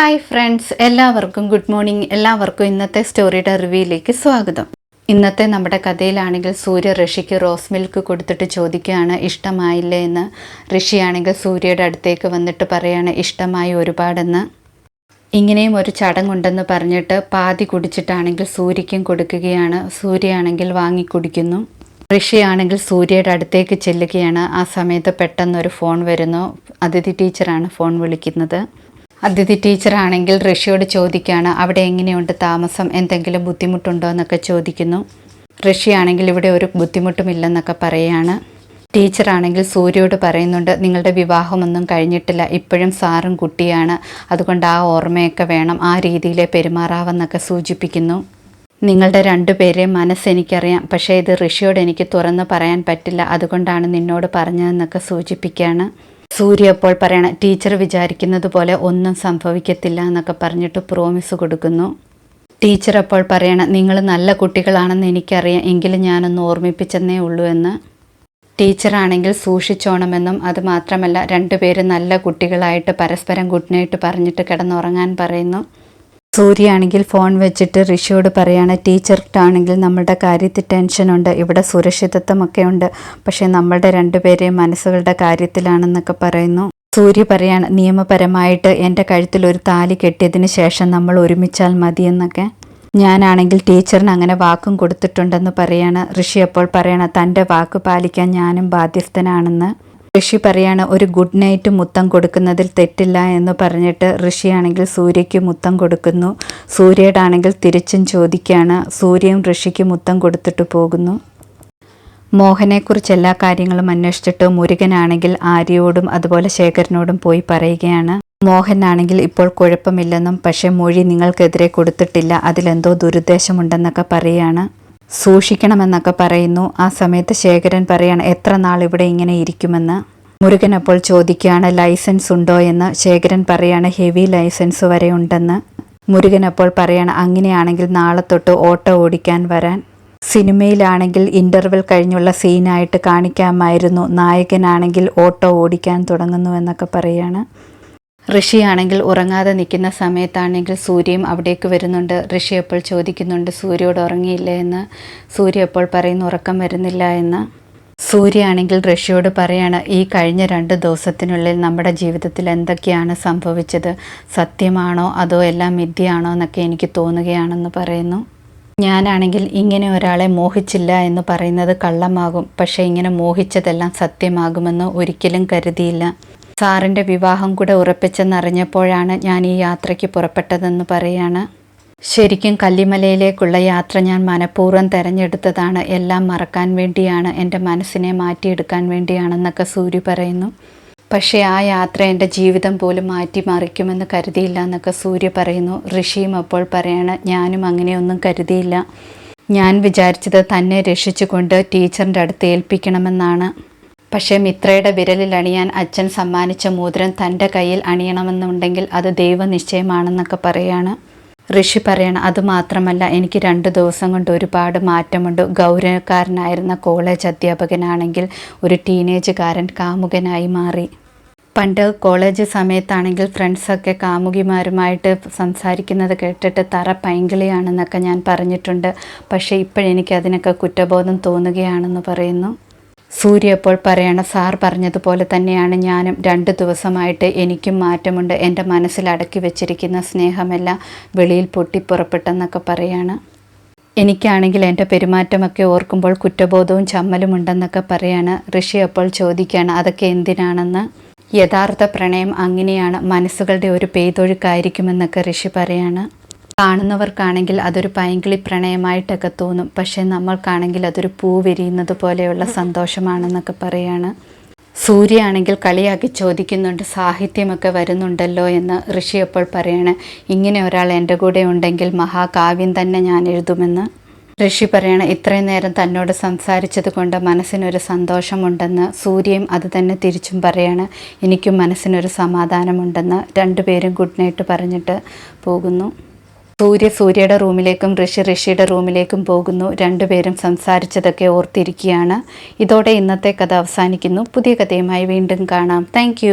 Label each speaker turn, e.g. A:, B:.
A: Hi friends എല്ലാവർക്കും good morning എല്ലാവർക്കും ഇന്നത്തെ സ്റ്റോറിയുടെ റിവ്യൂയിലേക്ക് സ്വാഗതം. ഇന്നത്തെ നമ്മുടെ കഥയിലാണെങ്കിൽ സൂര്യ ഋഷിക്ക് റോസ് മിൽക്ക് കൊടുത്തിട്ട് ചോദിക്കുകയാണ് ഇഷ്ടമായില്ലേ? എന്ന്. ഋഷിയാണെങ്കിൽ സൂര്യയുടെ അടുത്തേക്ക് വന്നിട്ട് പറയാണ് ഇഷ്ടമായി ഒരുപാടെന്ന്. ഇങ്ങനെയും ഒരു ചടങ്ങുണ്ടെന്ന് പറഞ്ഞിട്ട് പാതി കുടിച്ചിട്ടാണെങ്കിൽ സൂര്യക്കും കൊടുക്കുകയാണ്. സൂര്യയാണെങ്കിൽ വാങ്ങി കുടിക്കുന്നു. ഋഷിയാണെങ്കിൽ സൂര്യയുടെ അടുത്തേക്ക് ചെല്ലുകയാണ്. ആ സമയത്ത് പെട്ടെന്നൊരു ഫോൺ വരുന്നു. അതിഥി ടീച്ചറാണ് ഫോൺ വിളിക്കുന്നത്. അതിഥി ടീച്ചറാണെങ്കിൽ ഋഷിയോട് ചോദിക്കുകയാണ് അവിടെ എങ്ങനെയുണ്ട് താമസം? എന്തെങ്കിലും ബുദ്ധിമുട്ടുണ്ടോ? എന്നൊക്കെ ചോദിക്കുന്നു. ഋഷിയാണെങ്കിൽ ഇവിടെ ഒരു ബുദ്ധിമുട്ടുമില്ലെന്നൊക്കെ പറയുകയാണ് ടീച്ചറാണെങ്കിൽ സൂര്യയോട് പറയുന്നുണ്ട് നിങ്ങളുടെ വിവാഹമൊന്നും കഴിഞ്ഞിട്ടില്ല. ഇപ്പോഴും സാറും കുട്ടിയാണ്. അതുകൊണ്ട് ആ ഓർമ്മയൊക്കെ വേണം. ആ രീതിയിലേ പെരുമാറാവെന്നൊക്കെ സൂചിപ്പിക്കുന്നു. നിങ്ങളുടെ രണ്ടുപേരെയും മനസ്സെനിക്കറിയാം പക്ഷേ ഇത് ഋഷിയോട് എനിക്ക് തുറന്ന് പറയാൻ പറ്റില്ല. അതുകൊണ്ടാണ് നിന്നോട് പറഞ്ഞതെന്നൊക്കെ സൂചിപ്പിക്കുകയാണ്. സൂര്യ അപ്പോൾ പറയണ ടീച്ചർ വിചാരിക്കുന്നത് പോലെ ഒന്നും സംഭവിക്കത്തില്ല എന്നൊക്കെ പറഞ്ഞിട്ട് പ്രോമിസ് കൊടുക്കുന്നു. ടീച്ചർ അപ്പോൾ പറയണ നിങ്ങൾ നല്ല കുട്ടികളാണെന്ന് എനിക്കറിയാം എങ്കിലും ഞാനൊന്ന് ഓർമ്മിപ്പിച്ചെന്നേ ഉള്ളൂ എന്ന്. ടീച്ചറാണെങ്കിൽ സൂക്ഷിച്ചോണമെന്നും അതുമാത്രമല്ല രണ്ടുപേരും നല്ല കുട്ടികളായിട്ട് പരസ്പരം ഗുഡ് നൈറ്റ് പറഞ്ഞിട്ട് കിടന്നുറങ്ങാൻ പറയുന്നു. സൂര്യയാണെങ്കിൽ ഫോൺ വെച്ചിട്ട് ഋഷിയോട് പറയാണ് ടീച്ചർക്കാണെങ്കിൽ നമ്മളുടെ കാര്യത്തിൽ ടെൻഷനുണ്ട് ഇവിടെ സുരക്ഷിതത്വമൊക്കെ ഉണ്ട് പക്ഷേ നമ്മളുടെ രണ്ടുപേരെയും മനസ്സുകളുടെ കാര്യത്തിലാണെന്നൊക്കെ പറയുന്നു. സൂര്യ പറയാണ് നിയമപരമായിട്ട് എന്റെ കഴുത്തിൽ ഒരു താലി കെട്ടിയതിന് ശേഷം നമ്മൾ ഒരുമിച്ചാൽ മതിയെന്നൊക്കെ. ഞാനാണെങ്കിൽ ടീച്ചറിന് അങ്ങനെ വാക്കും കൊടുത്തിട്ടുണ്ടെന്ന് പറയാണ് ഋഷി അപ്പോൾ പറയണ തന്റെ വാക്ക് പാലിക്കാൻ ഞാനും ബാധ്യസ്ഥനാണെന്ന്. ഋഷി പറയാണ് ഒരു ഗുഡ് നൈറ്റ് മുത്തം കൊടുക്കുന്നതിൽ തെറ്റില്ല എന്ന് പറഞ്ഞിട്ട് ഋഷിയാണെങ്കിൽ സൂര്യയ്ക്ക് മുത്തം കൊടുക്കുന്നു. സൂര്യയുടെ തിരിച്ചും ചോദിക്കുകയാണ് സൂര്യയും ഋഷിക്ക് മുത്തം കൊടുത്തിട്ട് പോകുന്നു? മോഹനെക്കുറിച്ച് എല്ലാ കാര്യങ്ങളും അന്വേഷിച്ചിട്ട് മുരുകനാണെങ്കിൽ ആര്യയോടും അതുപോലെ ശേഖരനോടും പോയി പറയുകയാണ്. മോഹനാണെങ്കിൽ ഇപ്പോൾ കുഴപ്പമില്ലെന്നും പക്ഷേ മൊഴി നിങ്ങൾക്കെതിരെ കൊടുത്തിട്ടില്ല അതിലെന്തോ ദുരുദ്ദേശമുണ്ടെന്നൊക്കെ പറയുകയാണ്. സൂക്ഷിക്കണമെന്നൊക്കെ പറയുന്നു. ആ സമയത്ത് ശേഖരൻ പറയാണ് എത്ര നാൾ ഇവിടെ ഇങ്ങനെ ഇരിക്കുമെന്ന്? മുരുകൻ അപ്പോൾ ചോദിക്കുകയാണ് ലൈസൻസ് ഉണ്ടോ എന്ന്? ശേഖരൻ പറയാണ് ഹെവി ലൈസൻസ് വരെ ഉണ്ടെന്ന്. മുരുകൻ അപ്പോൾ പറയാണ് അങ്ങനെയാണെങ്കിൽ നാളെ തൊട്ട് ഓട്ടോ ഓടിക്കാൻ വരാൻ. സിനിമയിലാണെങ്കിൽ ഇന്റർവെൽ കഴിഞ്ഞുള്ള സീനായിട്ട് കാണിക്കാമായിരുന്നു. നായകനാണെങ്കിൽ ഓട്ടോ ഓടിക്കാൻ തുടങ്ങുന്നു എന്നൊക്കെ പറയാണ്. ഋഷിയാണെങ്കിൽ ഉറങ്ങാതെ നിൽക്കുന്ന സമയത്താണെങ്കിൽ സൂര്യയും അവിടേക്ക് വരുന്നുണ്ട്. ഋഷി അപ്പോൾ ചോദിക്കുന്നുണ്ട് സൂര്യയോട് ഉറങ്ങിയില്ലേ എന്ന്? സൂര്യ അപ്പോൾ പറയുന്നു ഉറക്കം വരുന്നില്ല എന്ന്. സൂര്യയാണെങ്കിൽ ഋഷിയോട് പറയാണ് ഈ കഴിഞ്ഞ രണ്ട് ദിവസത്തിനുള്ളിൽ നമ്മുടെ ജീവിതത്തിൽ എന്തൊക്കെയാണ് സംഭവിച്ചത്? സത്യമാണോ അതോ എല്ലാം മിഥ്യയാണോ എന്നൊക്കെ എനിക്ക് തോന്നുകയാണെന്ന് പറയുന്നു. ഞാനാണെങ്കിൽ ഇങ്ങനെ ഒരാളെ മോഹിച്ചില്ല എന്ന് പറയുന്നത് കള്ളമാകും. പക്ഷേ ഇങ്ങനെ മോഹിച്ചതെല്ലാം സത്യമാകുമെന്ന് ഒരിക്കലും കരുതിയില്ല. സാറിന്റെ വിവാഹം കൂടെ ഉറപ്പിച്ചെന്നറിഞ്ഞപ്പോഴാണ് ഞാൻ ഈ യാത്രയ്ക്ക് പുറപ്പെട്ടതെന്ന് പറയാണ്. ശരിക്കും കല്ലിമലയിലേക്കുള്ള യാത്ര ഞാൻ മനഃപൂർവം തിരഞ്ഞെടുത്തതാണ്. എല്ലാം മറക്കാൻ വേണ്ടിയാണ് എന്റെ മനസ്സിനെ മാറ്റിയെടുക്കാൻ വേണ്ടിയാണെന്നൊക്കെ സൂര്യ പറയുന്നു. പക്ഷേ ആ യാത്ര എന്റെ ജീവിതം പോലും മാറ്റി മറിക്കുമെന്ന് കരുതിയില്ല എന്നൊക്കെ സൂര്യ പറയുന്നു. ഋഷിയും അപ്പോൾ പറയാണ് ഞാനും അങ്ങനെയൊന്നും കരുതിയില്ല. ഞാൻ വിചാരിച്ചത് തന്നെ രക്ഷിച്ചുകൊണ്ട് ടീച്ചറിന്റെ അടുത്ത് ഏൽപ്പിക്കണമെന്നാണ്. പക്ഷേ മിത്രയുടെ വിരലിൽ അണിയാൻ അച്ഛൻ സമ്മാനിച്ച മോതിരം തന്റെ കയ്യിൽ അണിയണമെന്നുണ്ടെങ്കിൽ അത് ദൈവനിശ്ചയമാണെന്നൊക്കെ പറയാണ്. ഋഷി പറയണം അതുമാത്രമല്ല എനിക്ക് രണ്ട് ദിവസം കൊണ്ട് ഒരുപാട് മാറ്റമുണ്ട്. ഗൗരവക്കാരനായിരുന്ന കോളേജ് അധ്യാപകനാണെങ്കിൽ ഒരു ടീനേജുകാരൻ കാമുകനായി മാറി. പണ്ട് കോളേജ് സമയത്താണെങ്കിൽ ഫ്രണ്ട്സൊക്കെ കാമുകിമാരുമായിട്ട് സംസാരിക്കുന്നത് കേട്ടിട്ട് തറ പൈങ്കിളിയാണെന്നൊക്കെ ഞാൻ പറഞ്ഞിട്ടുണ്ട്. പക്ഷേ ഇപ്പോഴെനിക്ക് അതിനൊക്കെ കുറ്റബോധം തോന്നുകയാണെന്ന് പറയുന്നു. സൂര്യ ഇപ്പോൾ പറയണ സാർ പറഞ്ഞതുപോലെ തന്നെയാണ് ഞാനും. രണ്ട് ദിവസമായിട്ട് എനിക്കും മാറ്റമുണ്ട്. എന്റെ മനസ്സിൽ അടക്കി വെച്ചിരിക്കുന്ന സ്നേഹമെല്ലാം വെളിയിൽ പൊട്ടിപ്പുറപ്പെട്ടെന്നൊക്കെ പറയാണ്. എനിക്കാണെങ്കിൽ എന്റെ പെരുമാറ്റമൊക്കെ ഓർക്കുമ്പോൾ കുറ്റബോധവും ചമ്മലും ഉണ്ടെന്നൊക്കെ പറയാണ്. ഋഷി അപ്പോൾ ചോദിക്കുകയാണ് അതൊക്കെ എന്തിനാണെന്ന്? യഥാർത്ഥ പ്രണയം അങ്ങനെയാണ്. മനസ്സുകളുടെ ഒരു പെയ്തൊഴുക്കായിരിക്കുമെന്നൊക്കെ ഋഷി പറയാണ്. കാണുന്നവർക്കാണെങ്കിൽ അതൊരു പൈങ്കിളി പ്രണയമായിട്ടൊക്കെ തോന്നും. പക്ഷേ നമ്മൾക്കാണെങ്കിൽ അതൊരു പൂ വിരിയുന്നത് പോലെയുള്ള സന്തോഷമാണെന്നൊക്കെ പറയാണ്. സൂര്യയാണെങ്കിൽ കളിയാക്കി ചോദിക്കുന്നുണ്ട് സാഹിത്യമൊക്കെ വരുന്നുണ്ടല്ലോ എന്ന് ഋഷി അപ്പോൾ പറയണേ. ഇങ്ങനെ ഒരാൾ എന്റെ കൂടെ ഉണ്ടെങ്കിൽ മഹാകാവ്യം തന്നെ ഞാൻ എഴുതുമെന്ന് ഋഷി പറയണ. ഇത്രയും നേരം തന്നോട് സംസാരിച്ചത് കൊണ്ട് മനസ്സിനൊരു സന്തോഷമുണ്ടെന്ന് സൂര്യയും അത് തന്നെ തിരിച്ചും പറയാണ്. എനിക്കും മനസ്സിനൊരു സമാധാനമുണ്ടെന്ന് രണ്ടുപേരും ഗുഡ് നൈറ്റ് പറഞ്ഞിട്ട് പോകുന്നു. സൂര്യ സൂര്യയുടെ റൂമിലേക്കും ഋഷി ഋഷിയുടെ റൂമിലേക്കും പോകുന്നു. രണ്ടുപേരും സംസാരിച്ചതൊക്കെ ഓർത്തിരിക്കുകയാണ്. ഇതോടെ ഇന്നത്തെ കഥ അവസാനിക്കുന്നു. പുതിയ കഥയുമായി വീണ്ടും കാണാം. താങ്ക്